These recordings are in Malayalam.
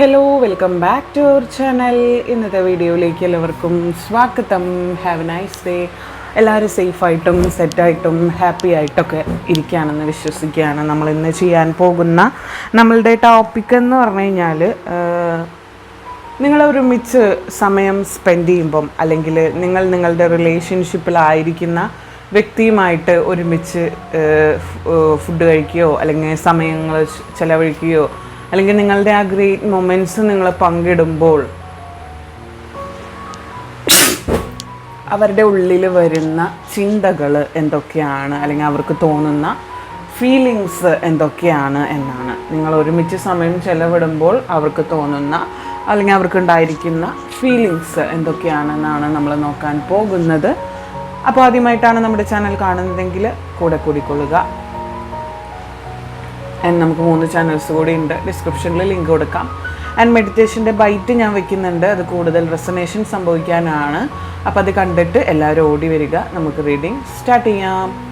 Hello welcome back to our channel ഇന്നത്തെ വീഡിയോയിലേക്ക് എല്ലാവർക്കും സ്വാഗതം. ഹാവ് എ നൈസ് ഡേ എല്ലാവരും സേഫായിട്ടും സെറ്റായിട്ടും ഹാപ്പി ആയിട്ടൊക്കെ ഇരിക്കുകയാണെന്ന് വിശ്വസിക്കുകയാണ് നമ്മൾ ഇന്ന് ചെയ്യാൻ പോകുന്ന നമ്മളുടെ ടോപ്പിക് എന്ന് പറഞ്ഞു കഴിഞ്ഞാൽ നിങ്ങൾ ഒരുമിച്ച് സമയം സ്പെൻഡ് ചെയ്യുമ്പം അല്ലെങ്കിൽ നിങ്ങൾ നിങ്ങളുടെ റിലേഷൻഷിപ്പിലായിരിക്കുന്ന വ്യക്തിയുമായിട്ട് ഒരുമിച്ച് ഫുഡ് കഴിക്കുകയോ അല്ലെങ്കിൽ സമയങ്ങൾ ചിലവഴിക്കുകയോ അല്ലെങ്കിൽ നിങ്ങളുടെ ആ ഗ്രേറ്റ് മൊമെന്റ്സ് നിങ്ങൾ പങ്കിടുമ്പോൾ അവരുടെ ഉള്ളിൽ വരുന്ന ചിന്തകൾ എന്തൊക്കെയാണ്? അല്ലെങ്കിൽ അവർക്ക് തോന്നുന്ന ഫീലിങ്സ് എന്തൊക്കെയാണ് എന്നാണ്. നിങ്ങൾ ഒരുമിച്ച് സമയം ചെലവിടുമ്പോൾ അവർക്ക് തോന്നുന്ന അല്ലെങ്കിൽ അവർക്ക് ഉണ്ടായിരിക്കുന്ന ഫീലിങ്സ് എന്തൊക്കെയാണെന്നാണ് നമ്മൾ നോക്കാൻ പോകുന്നത്. അപ്പോൾ ആദ്യമായിട്ടാണ് നമ്മുടെ ചാനൽ കാണുന്നതെങ്കിൽ കൂടെ കൂടിക്കൊള്ളുക. ആൻഡ് നമുക്ക് മൂന്ന് ചാനൽസ് കൂടി ഉണ്ട്. ഡിസ്ക്രിപ്ഷനിൽ ലിങ്ക് കൊടുക്കാം. ആൻഡ് മെഡിറ്റേഷന്റെ ബൈറ്റ് ഞാൻ വെക്കുന്നുണ്ട്. അത് കൂടുതൽ റെസനേഷൻ സംഭവിക്കാനാണ്. അപ്പോൾ അത് കണ്ടിട്ട് എല്ലാവരും ഓടി വരിക. നമുക്ക് റീഡിങ് സ്റ്റാർട്ട് ചെയ്യാം.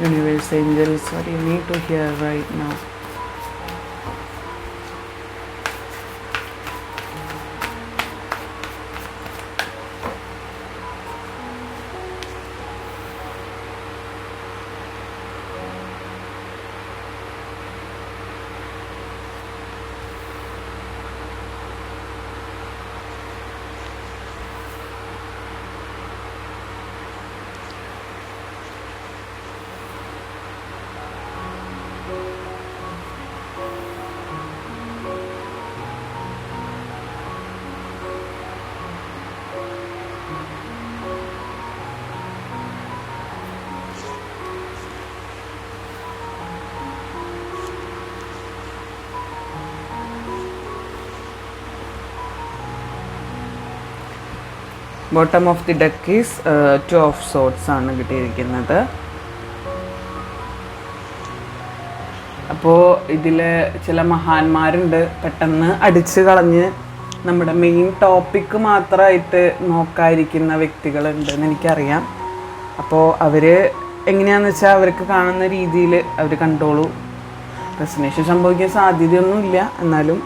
Universe angels, what you need to hear right now. Bottom of the deck is two of swords ആണ് കിട്ടിയിരിക്കുന്നത്. അപ്പോൾ ഇതിൽ ചില മഹാന്മാരുണ്ട് പെട്ടെന്ന് അടിച്ച് കളഞ്ഞ് നമ്മുടെ മെയിൻ ടോപ്പിക്ക് മാത്രമായിട്ട് നോക്കാതിരിക്കുന്ന വ്യക്തികളുണ്ട് എന്ന് എനിക്കറിയാം. അപ്പോൾ അവർ എങ്ങനെയാണെന്ന് വെച്ചാൽ അവർക്ക് കാണുന്ന രീതിയിൽ അവർ കണ്ടോളൂ. റെസിനേഷൻ സംഭവിക്കാൻ സാധ്യതയൊന്നുമില്ല. എന്നാലും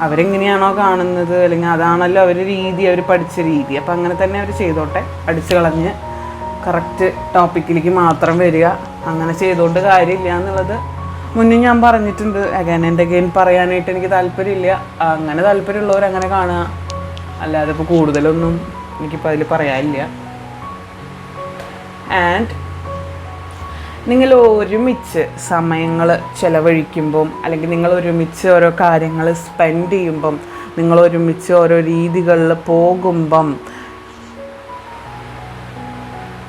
അവരെങ്ങനെയാണോ കാണുന്നത്? അല്ലെങ്കിൽ അതാണല്ലോ അവർ രീതി അവർ പഠിച്ച രീതി. അപ്പം അങ്ങനെ തന്നെ അവർ ചെയ്തോട്ടെ. പഠിച്ച് കളഞ്ഞ് കറക്റ്റ് ടോപ്പിക്കിലേക്ക് മാത്രം വരിക. അങ്ങനെ ചെയ്തുകൊണ്ട് കാര്യമില്ല എന്നുള്ളത് മുന്നേ ഞാൻ പറഞ്ഞിട്ടുണ്ട്. അഗൈൻ എന്റെ അഗൈൻ പറയാനായിട്ട് എനിക്ക് താല്പര്യമില്ല. അങ്ങനെ താല്പര്യമുള്ളവർ അങ്ങനെ കാണുക. അല്ലാതെ ഇപ്പോൾ കൂടുതലൊന്നും എനിക്കിപ്പോൾ അതിൽ പറയാനില്ല. ആൻഡ് നിങ്ങൾ ഒരുമിച്ച് സമയങ്ങൾ ചിലവഴിക്കുമ്പം അല്ലെങ്കിൽ നിങ്ങൾ ഒരുമിച്ച് ഓരോ കാര്യങ്ങൾ സ്പെൻഡ് ചെയ്യുമ്പം നിങ്ങൾ ഒരുമിച്ച് ഓരോ രീതികളിൽ പോകുമ്പം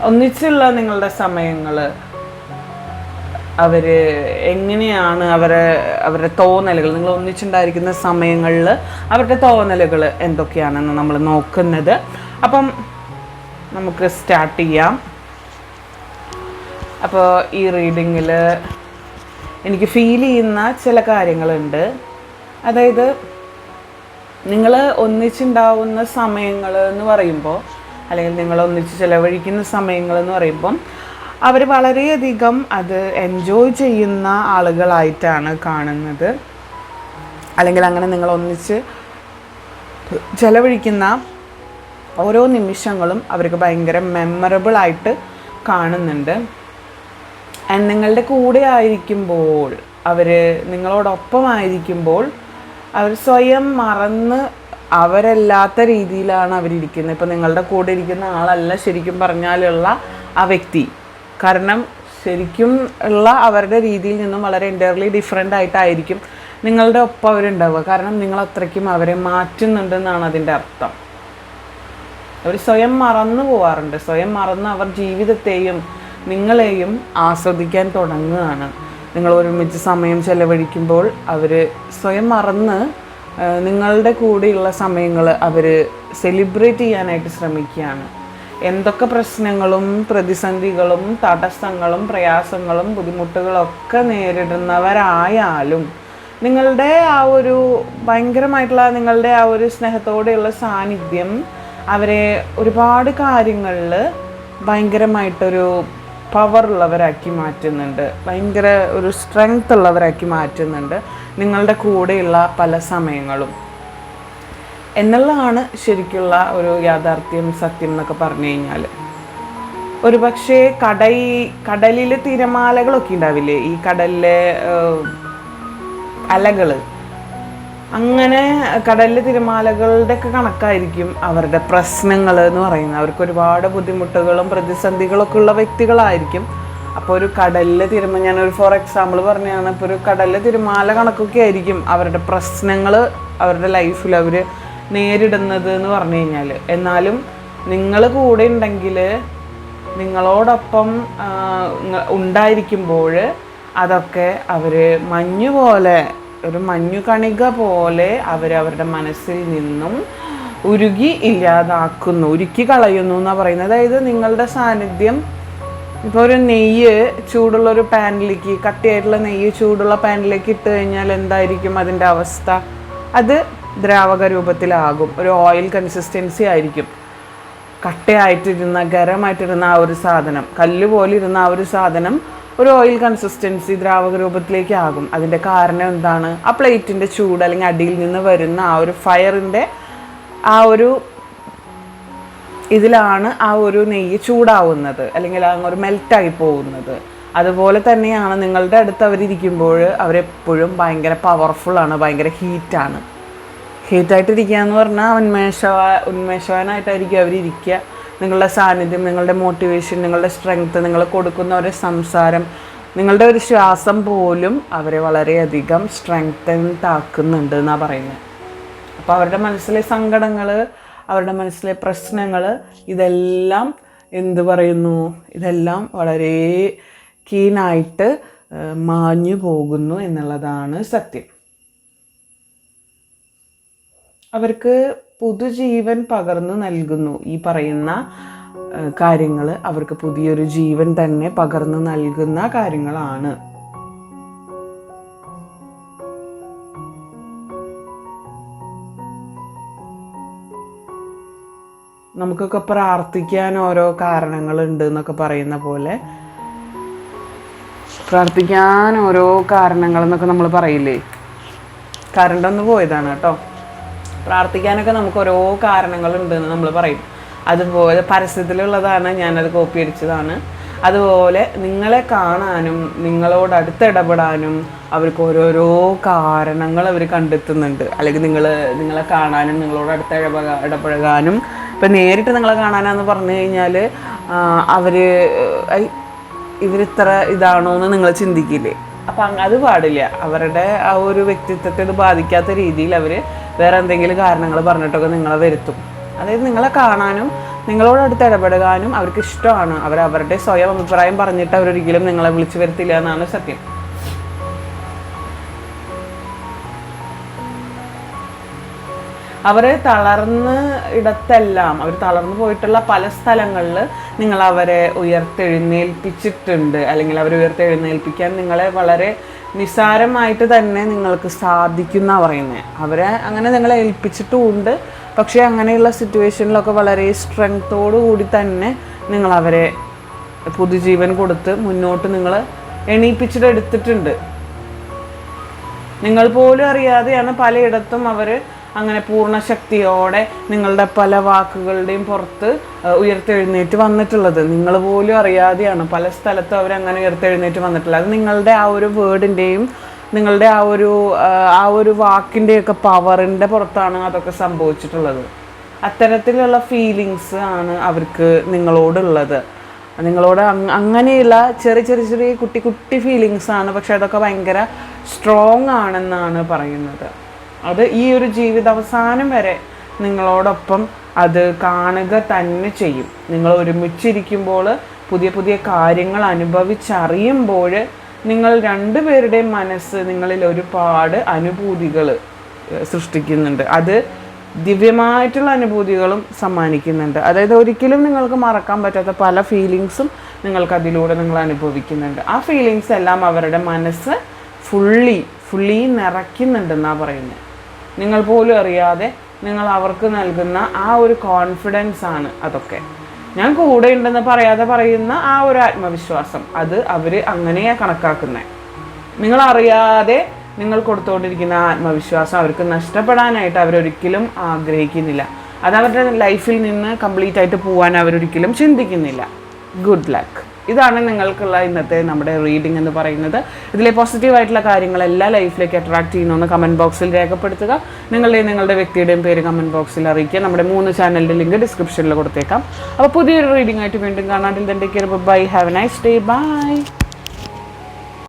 ഒന്നിച്ചുള്ള നിങ്ങളുടെ സമയങ്ങൾ അവർ എങ്ങനെയാണ് അവരെ അവരുടെ തോന്നലുകൾ നിങ്ങൾ ഒന്നിച്ചുണ്ടായിരിക്കുന്ന സമയങ്ങളിൽ അവരുടെ തോന്നലുകൾ എന്തൊക്കെയാണെന്ന് നമ്മൾ നോക്കുന്നത്. അപ്പം നമുക്ക് സ്റ്റാർട്ട് ചെയ്യാം. അപ്പോൾ ഈ റീഡിങ്ങിൽ എനിക്ക് ഫീൽ ചെയ്യുന്ന ചില കാര്യങ്ങളുണ്ട്. അതായത് നിങ്ങൾ ഒന്നിച്ചുണ്ടാവുന്ന സമയങ്ങൾ എന്ന് പറയുമ്പോൾ അല്ലെങ്കിൽ നിങ്ങൾ ഒന്നിച്ച് ചിലവഴിക്കുന്ന സമയങ്ങൾ എന്ന് പറയുമ്പം അവർ വളരെയധികം അത് എൻജോയ് ചെയ്യുന്ന ആളുകളായിട്ടാണ് കാണുന്നത്. അല്ലെങ്കിൽ അങ്ങനെ നിങ്ങൾ ഒന്നിച്ച് ചിലവഴിക്കുന്ന ഓരോ നിമിഷങ്ങളും അവർക്ക് ഭയങ്കര മെമ്മറബിൾ ആയിട്ട് കാണുന്നുണ്ട്. ആൻഡ് നിങ്ങളുടെ കൂടെ ആയിരിക്കുമ്പോൾ അവർ നിങ്ങളോടൊപ്പം ആയിരിക്കുമ്പോൾ അവർ സ്വയം മറന്ന് അവരല്ലാത്ത രീതിയിലാണ് അവരിരിക്കുന്നത്. ഇപ്പം നിങ്ങളുടെ കൂടെ ഇരിക്കുന്ന ആളല്ല ശരിക്കും പറഞ്ഞാലുള്ള ആ വ്യക്തി. കാരണം ശരിക്കും ഉള്ള അവരുടെ രീതിയിൽ നിന്നും വളരെ എന്റയർലി ഡിഫറെന്റ് ആയിട്ടായിരിക്കും നിങ്ങളുടെ ഒപ്പം അവരുണ്ടാവുക. കാരണം നിങ്ങൾ അത്രയ്ക്കും അവരെ മാറ്റുന്നുണ്ടെന്നാണ് അതിന്റെ അർത്ഥം. അവർ സ്വയം മറന്നു പോവാറുണ്ട്. സ്വയം മറന്ന് അവർ ജീവിതത്തെയും നിങ്ങളെയും ആസ്വദിക്കാൻ തുടങ്ങുകയാണ്. നിങ്ങൾ ഒരുമിച്ച് സമയം ചെലവഴിക്കുമ്പോൾ അവർ സ്വയം മറന്ന് നിങ്ങളുടെ കൂടെയുള്ള സമയങ്ങൾ അവർ സെലിബ്രേറ്റ് ചെയ്യാനായിട്ട് ശ്രമിക്കുകയാണ്. എന്തൊക്കെ പ്രശ്നങ്ങളും പ്രതിസന്ധികളും തടസ്സങ്ങളും പ്രയാസങ്ങളും ബുദ്ധിമുട്ടുകളൊക്കെ നേരിടുന്നവരായാലും നിങ്ങളുടെ ആ ഒരു ഭയങ്കരമായിട്ടുള്ള നിങ്ങളുടെ ആ ഒരു സ്നേഹത്തോടെയുള്ള സാന്നിധ്യം അവരെ ഒരുപാട് കാര്യങ്ങളിൽ ഭയങ്കരമായിട്ടൊരു പവർ ഉള്ളവരാക്കി മാറ്റുന്നുണ്ട്. ഭയങ്കര ഒരു സ്ട്രെങ്ത് ഉള്ളവരാക്കി മാറ്റുന്നുണ്ട്. നിങ്ങളുടെ കൂടെയുള്ള പല സമയങ്ങളും. എന്നുള്ളതാണ് ശരിക്കുള്ള ഒരു യാഥാർത്ഥ്യം സത്യം എന്നൊക്കെ പറഞ്ഞു കഴിഞ്ഞാൽ. ഒരു പക്ഷേ കടൽ കടലിൽ തിരമാലകളൊക്കെ ഉണ്ടാവില്ലേ? ഈ കടലിലെ അലകൾ അങ്ങനെ കടലിലെ തിരമാലകളുടെ ഒക്കെ കണക്കായിരിക്കും അവരുടെ പ്രശ്നങ്ങൾ എന്ന് പറയുന്നത്. അവർക്ക് ഒരുപാട് ബുദ്ധിമുട്ടുകളും പ്രതിസന്ധികളൊക്കെ ഉള്ള വ്യക്തികളായിരിക്കും. അപ്പോൾ ഒരു കടലിലെ തിരുമ ഞാനൊരു ഫോർ എക്സാമ്പിൾ പറഞ്ഞാണ് ഇപ്പോൾ ഒരു കടലിലെ തിരമാല കണക്കൊക്കെ ആയിരിക്കും അവരുടെ പ്രശ്നങ്ങൾ അവരുടെ ലൈഫിൽ അവർ നേരിടുന്നത് എന്ന് പറഞ്ഞു കഴിഞ്ഞാൽ എന്നാലും നിങ്ങൾ കൂടെ ഉണ്ടെങ്കിൽ നിങ്ങളോടൊപ്പം ഉണ്ടായിരിക്കുമ്പോൾ അതൊക്കെ അവർ മഞ്ഞു പോലെ ഒരു മഞ്ഞുകണിക പോലെ അവരവരുടെ മനസ്സിൽ നിന്നും ഉരുകി ഇല്ലാതാക്കുന്നു ഉരുക്കി കളയുന്നു എന്നാണ് പറയുന്നത്. അതായത് നിങ്ങളുടെ സാന്നിധ്യം ഇപ്പോൾ ഒരു നെയ്യ് ചൂടുള്ള ഒരു പാനിലേക്ക് കട്ടിയായിട്ടുള്ള നെയ്യ് ചൂടുള്ള പാനിലേക്ക് ഇട്ട് കഴിഞ്ഞാൽ എന്തായിരിക്കും അതിന്റെ അവസ്ഥ? അത് ദ്രാവക രൂപത്തിലാകും ഒരു ഓയിൽ കൺസിസ്റ്റൻസി ആയിരിക്കും. കട്ടയായിട്ടിരുന്ന ഗരമായിട്ടിരുന്ന ആ ഒരു സാധനം കല്ല് പോലെ ഇരുന്ന ആ ഒരു സാധനം ഒരു ഓയിൽ കൺസിസ്റ്റൻസി ദ്രാവക രൂപത്തിലേക്ക് ആകും അതിന്റെ കാരണം എന്താണ്? ആ പ്ലേറ്റിന്റെ ചൂട് അല്ലെങ്കിൽ അടിയിൽ നിന്ന് വരുന്ന ആ ഒരു ഫയറിന്റെ ആ ഒരു ഇതിലാണ് ആ ഒരു നെയ്യ് ചൂടാവുന്നത്. അല്ലെങ്കിൽ ആ ഒരു മെൽറ്റായി പോകുന്നത്. അതുപോലെ തന്നെയാണ് നിങ്ങളുടെ അടുത്ത് അവരിയ്ക്കുമ്പോൾ അവരെപ്പോഴും ഭയങ്കര പവർഫുള്ളാണ് ഭയങ്കര ഹീറ്റാണ് ഹീറ്റായിട്ടിരിക്കുക എന്ന് പറഞ്ഞാൽ ഉന്മേഷവ ഉന്മേഷവാനായിട്ടായിരിക്കും അവരിയ്ക്കുക നിങ്ങളുടെ സാന്നിധ്യം നിങ്ങളുടെ മോട്ടിവേഷൻ നിങ്ങളുടെ സ്ട്രെങ്ത് നിങ്ങൾ കൊടുക്കുന്ന ഒരു സംസാരം നിങ്ങളുടെ ഒരു ശ്വാസം പോലും അവരെ വളരെയധികം സ്ട്രെങ്തൻഡ് ആക്കുന്നുണ്ട് എന്നാണ് പറയുന്നത്. അപ്പോൾ അവരുടെ മനസ്സിലെ സങ്കടങ്ങൾ അവരുടെ മനസ്സിലെ പ്രശ്നങ്ങൾ ഇതെല്ലാം എന്തു പറയുന്നു? ഇതെല്ലാം വളരെ കീനായിട്ട് മാഞ്ഞു പോകുന്നു എന്നുള്ളതാണ് സത്യം. അവർക്ക് പുതുജീവൻ പകർന്നു നൽകുന്നു. ഈ പറയുന്ന കാര്യങ്ങൾ അവർക്ക് പുതിയൊരു ജീവൻ തന്നെ പകർന്നു നൽകുന്ന കാര്യങ്ങളാണ്. നമുക്കൊക്കെ പ്രാർത്ഥിക്കാൻ ഓരോ കാരണങ്ങളുണ്ട് എന്നൊക്കെ പറയുന്ന പോലെ പ്രാർത്ഥിക്കാൻ ഓരോ കാരണങ്ങൾ എന്നൊക്കെ നമ്മൾ പറയില്ലേ? കറണ്ട് ഒന്ന് പോയതാണ് കേട്ടോ. പ്രാർത്ഥിക്കാനൊക്കെ നമുക്ക് ഓരോ കാരണങ്ങളുണ്ടെന്ന് നമ്മൾ പറയും. അതുപോലെ പരസ്യത്തിലുള്ളതാണ് ഞാനത് കോപ്പി അടിച്ചതാണ്. അതുപോലെ നിങ്ങളെ കാണാനും നിങ്ങളോട് അടുത്തിടപെടാനും അവർക്ക് ഓരോരോ കാരണങ്ങൾ അവർ കണ്ടെത്തുന്നുണ്ട്. അല്ലെങ്കിൽ നിങ്ങൾ നിങ്ങളെ കാണാനും നിങ്ങളോട് അടുത്ത് ഇടപഴകാനും ഇപ്പം നേരിട്ട് നിങ്ങളെ കാണാനാന്ന് പറഞ്ഞു കഴിഞ്ഞാൽ അവർ ഇവരിത്ര ഇതാണോ എന്ന് നിങ്ങൾ ചിന്തിക്കില്ലേ? അപ്പം അത് പാടില്ല. അവരുടെ ആ ഒരു വ്യക്തിത്വത്തെ ബാധിക്കാത്ത രീതിയിൽ അവർ വേറെ എന്തെങ്കിലും കാരണങ്ങൾ പറഞ്ഞിട്ടൊക്കെ നിങ്ങളെ വരുത്തും. അതായത് നിങ്ങളെ കാണാനും നിങ്ങളോട് അടുത്ത് ഇടപെടുകാനും അവർക്ക് ഇഷ്ടമാണ്. അവർ അവരുടെ സ്വയം അഭിപ്രായം പറഞ്ഞിട്ട് അവരൊരിക്കലും നിങ്ങളെ വിളിച്ചു വരുത്തില്ല എന്നാണ് സത്യം. അവരെ തളർന്ന് ഇടത്തെല്ലാം അവർ തളർന്നു പോയിട്ടുള്ള പല സ്ഥലങ്ങളിൽ നിങ്ങൾ അവരെ ഉയർത്തെഴുന്നേൽപ്പിച്ചിട്ടുണ്ട്. അല്ലെങ്കിൽ അവരെ ഉയർത്തെഴുന്നേൽപ്പിക്കാൻ നിങ്ങളെ വളരെ നിസ്സാരമായിട്ട് തന്നെ നിങ്ങൾക്ക് സാധിക്കുന്ന പറയുന്നത് അവരെ അങ്ങനെ നിങ്ങളെ ഏൽപ്പിച്ചിട്ടുമുണ്ട്. പക്ഷേ അങ്ങനെയുള്ള സിറ്റുവേഷനിലൊക്കെ വളരെ സ്ട്രെങ്ത്തോടു കൂടി തന്നെ നിങ്ങൾ അവരെ പുതുജീവൻ കൊടുത്ത് മുന്നോട്ട് നിങ്ങൾ എണീപ്പിച്ചിട്ട് എടുത്തിട്ടുണ്ട്. നിങ്ങൾ പോലും അറിയാതെയാണ് പലയിടത്തും അവർ അങ്ങനെ പൂർണ ശക്തിയോടെ നിങ്ങളുടെ പല വാക്കുകളുടെയും പുറത്ത് ഉയർത്തെഴുന്നേറ്റ് വന്നിട്ടുള്ളത്. നിങ്ങൾ പോലും അറിയാതെയാണ്. പല സ്ഥലത്തും അവരങ്ങനെ ഉയർത്തെഴുന്നേറ്റ് വന്നിട്ടുള്ളത്. അത് നിങ്ങളുടെ ആ ഒരു വേർഡിന്റെയും നിങ്ങളുടെ ആ ഒരു ആ, ഒരു വാക്കിന്റെയൊക്കെ പവറിന്റെ പുറത്താണ് അതൊക്കെ സംഭവിച്ചിട്ടുള്ളത്. അത്തരത്തിലുള്ള ഫീലിങ്സ് ആണ് അവർക്ക് നിങ്ങളോടുള്ളത്. നിങ്ങളോട് അങ് അങ്ങനെയുള്ള ചെറിയ ചെറിയ ചെറിയ കുട്ടി കുട്ടി ഫീലിങ്സ് ആണ്. പക്ഷെ അതൊക്കെ ഭയങ്കര സ്ട്രോങ് ആണെന്നാണ് പറയുന്നത്. അത് ഈ ഒരു ജീവിതാവസാനം വരെ നിങ്ങളോടൊപ്പം അത് കാണുക തന്നെ ചെയ്യും. നിങ്ങൾ ഒരുമിച്ചിരിക്കുമ്പോൾ പുതിയ പുതിയ കാര്യങ്ങൾ അനുഭവിച്ചറിയുമ്പോൾ നിങ്ങൾ രണ്ടുപേരുടെയും മനസ്സ് നിങ്ങളിൽ ഒരുപാട് അനുഭൂതികൾ സൃഷ്ടിക്കുന്നുണ്ട്. അത് ദിവ്യമായിട്ടുള്ള അനുഭൂതികളും സമ്മാനിക്കുന്നുണ്ട്. അതായത് ഒരിക്കലും നിങ്ങൾക്ക് മറക്കാൻ പറ്റാത്ത പല ഫീലിങ്സും നിങ്ങൾക്ക് അതിലൂടെ നിങ്ങൾ അനുഭവിക്കുന്നുണ്ട്. ആ ഫീലിങ്സ് എല്ലാം അവരുടെ മനസ്സ് ഫുള്ളി ഫുള്ളി നിറയ്ക്കുന്നുണ്ടെന്നാണ് പറയുന്നത്. നിങ്ങൾ പോലും അറിയാതെ നിങ്ങൾ അവർക്ക് നൽകുന്ന ആ ഒരു കോൺഫിഡൻസ് ആണ് അതൊക്കെ. ഞാൻ കൂടെ ഉണ്ടെന്ന് പറയാതെ പറയുന്ന ആ ഒരു ആത്മവിശ്വാസം അത് അവർ അങ്ങനെയാണ് കണക്കാക്കുന്നത് നിങ്ങൾ അറിയാതെ നിങ്ങൾ കൊടുത്തുകൊണ്ടിരിക്കുന്ന ആത്മവിശ്വാസം അവർക്ക് നഷ്ടപ്പെടാനായിട്ട് അവരൊരിക്കലും ആഗ്രഹിക്കുന്നില്ല. അത് അവരുടെ ലൈഫിൽ നിന്ന് കംപ്ലീറ്റ് ആയിട്ട് പോകാൻ അവരൊരിക്കലും ചിന്തിക്കുന്നില്ല. ഗുഡ് ലക്ക് ഇതാണ് നിങ്ങൾക്കുള്ള ഇന്നത്തെ നമ്മുടെ റീഡിംഗ് എന്ന് പറയുന്നത്. ഇതിലെ പോസിറ്റീവായിട്ടുള്ള കാര്യങ്ങൾ എല്ലാ ലൈഫിലേക്ക് അട്രാക്ട് ചെയ്യുന്നൊന്ന് കമന്റ് ബോക്സിൽ രേഖപ്പെടുത്തുക. നിങ്ങളുടെയും നിങ്ങളുടെ വ്യക്തിയുടെയും പേര് കമന്റ് ബോക്സിൽ അറിയിക്കുക. നമ്മുടെ മൂന്ന് ചാനലിന്റെ ലിങ്ക് ഡിസ്ക്രിപ്ഷനിൽ കൊടുത്തേക്കാം. അപ്പോൾ പുതിയൊരു റീഡിംഗ് ആയിട്ട് വീണ്ടും കാണാൻ തന്നെ bye have a nice day bye